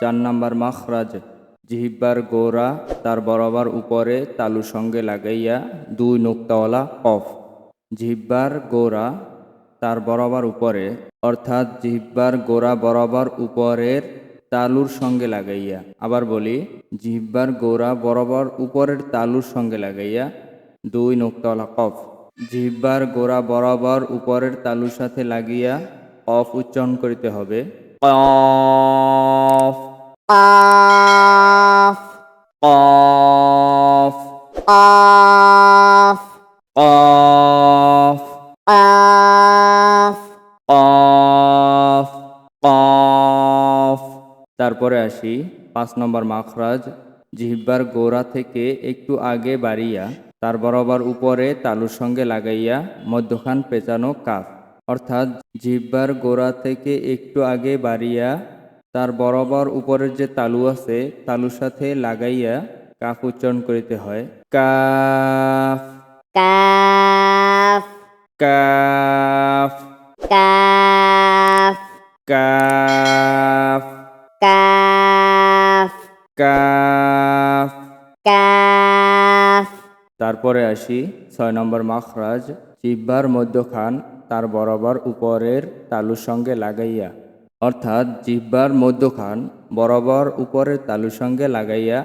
চার নাম্বার মাখরাজ জিহিব্বার গোরা তার বরাবর উপরে তালুর সঙ্গে লাগাইয়া দুই নোক্তাওয়ালা কফ। জিহিব্বার গোরা তার বরাবর উপরে, অর্থাৎ জিহিব্বার গোরা বরাবর উপরের তালুর সঙ্গে লাগাইয়া। আবার বলি জিহিব্বার গোরা বরাবর উপরের তালুর সঙ্গে লাগাইয়া দুই নোক্তাওয়ালা কফ। জিহ্বার গোড়া বরাবর উপরের তালুর সাথে লাগিয়া অফ উচ্চারণ করিতে হবে। কফ قاف কফ قاف কফ قاف কফ কফ তারপরে আসি পাঁচ নম্বর মাখরাজ জিহ্বার গোড়া থেকে একটু আগে বাড়িয়া তার বরাবর উপরে তালুর সঙ্গে লাগাইয়া মধ্যখান পেঁচানো কাফ অর্থাৎ জিব্বার গোড়া থেকে একটু আগে বাড়িয়া তার বরাবর উপরের যে তালু আছে তালুর সাথে লাগাইয়া কাফ উচ্চারণ করিতে হয়। কাফ। কাফ। কাফ। কাফ। কাফ। কাফ। কাফ। কাফ। তারপরে আসি ছয় নম্বর মাখরাজ জিব্বার মধ্যখান তার বরাবর উপরের তালুর সঙ্গে লাগাইয়া, অর্থাৎ জিহ্বার মধ্যখান বরাবর উপরের তালুর সঙ্গে লাগাইয়া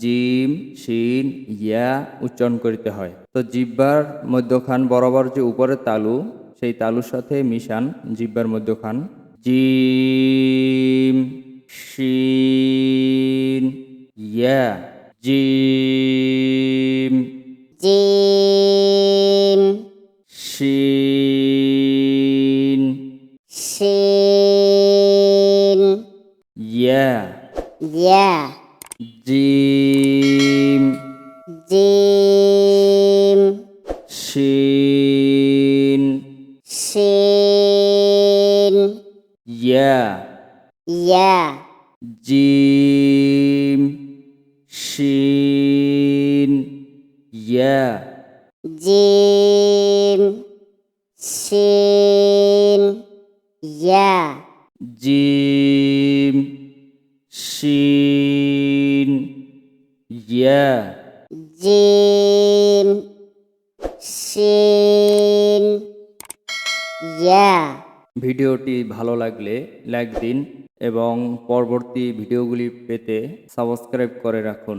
জিম, শিন, ইয়া উচ্চারণ করিতে হয়। তো জিহ্বার মধ্যখান বরাবর যে উপরের তালু, সেই তালুর সাথে মিশান জিহ্বার মধ্যখান। জিম, শিন, ইয়া, জিম। জিম। Yeah. Jim. Jim. Shin. Shin. Yeah. Yeah. Jim. Shin. Yeah. Jim. Shin. Yeah. Jim. শিন ইয়া জিম শিন ইয়া ভিডিওটি ভালো লাগলে লাইক দিন এবং পরবর্তী ভিডিওগুলি পেতে সাবস্ক্রাইব করে রাখুন।